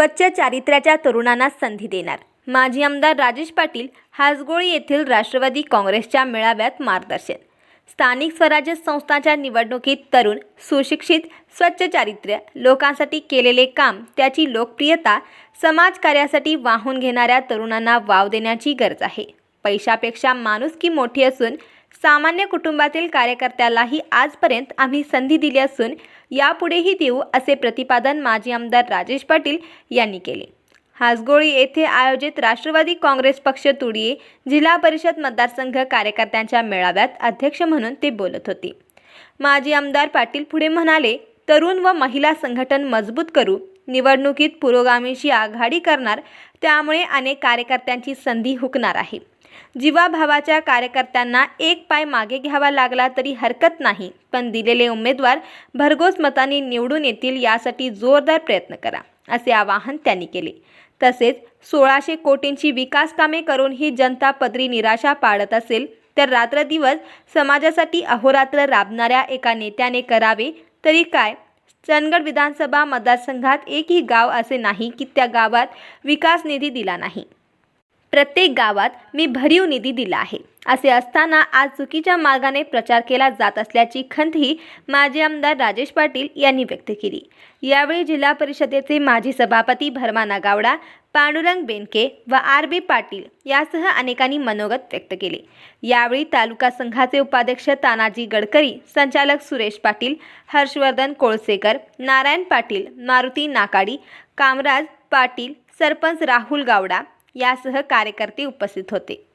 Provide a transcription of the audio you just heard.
स्वच्छ चारित्र्याच्या तरुणांना संधी देणार. माजी आमदार राजेश पाटील हासगोळी येथील राष्ट्रवादी काँग्रेसच्या मेळाव्यात मार्गदर्शन. स्थानिक स्वराज्य संस्थांच्या निवडणुकीत तरुण सुशिक्षित स्वच्छ चारित्र्य लोकांसाठी केलेले काम त्याची लोकप्रियता समाजकार्यासाठी वाहून घेणाऱ्या तरुणांना वाव देण्याची गरज आहे. पैशापेक्षा माणुसकी मोठी असून सामान्य कुटुंबातील कार्यकर्त्यालाही आजपर्यंत आम्ही संधी दिली असून यापुढेही देऊ असे प्रतिपादन माजी आमदार राजेश पाटील यांनी केले. हासगोळी येथे आयोजित राष्ट्रवादी काँग्रेस पक्ष तुडिये जिल्हा परिषद मतदारसंघ कार्यकर्त्यांच्या मेळाव्यात अध्यक्ष म्हणून ते बोलत होते. माजी आमदार पाटील पुढे म्हणाले तरुण व महिला संघटन मजबूत करू निवडणुकीत पुरोगामीशी आघाडी करणार त्यामुळे अनेक कार्यकर्त्यांची संधी हुकणार आहे. जीवाभावाच्या कार्यकर्त्यांना एक पाय मागे घ्यावा लागला तरी हरकत नाही पण दिलेले उमेदवार भरघोस मतांनी निवडून येतील यासाठी जोरदार प्रयत्न करा असे आवाहन त्यांनी केले. तसेच सोळाशे कोटींची विकास कामे करून ही जनता पदरी निराशा पाळत असेल तर रात्रदिवस समाजासाठी अहोरात्र राबणाऱ्या एका नेत्याने करावे तरी काय? चंदगड विधानसभा मतदारसंघात एकही गाव असे नाही की त्या गावात विकास निधी दिला नाही. प्रत्येक गावात मी भरीव निधी दिला आहे. असे असताना आज चुकीच्या मार्गाने प्रचार केला जात असल्याची खंतही माजी आमदार राजेश पाटील यांनी व्यक्त केली. यावेळी जिल्हा परिषदेचे माजी सभापती भरमाना गावडा पांडुरंग बेनके व आर बी पाटील यासह अनेकांनी मनोगत व्यक्त केले. यावेळी तालुका संघाचे उपाध्यक्ष तानाजी गडकरी संचालक सुरेश पाटील हर्षवर्धन कोळसेकर नारायण पाटील मारुती नाकाडी कामराज पाटील सरपंच राहुल गावडा यासह कार्यकर्ते उपस्थित होते.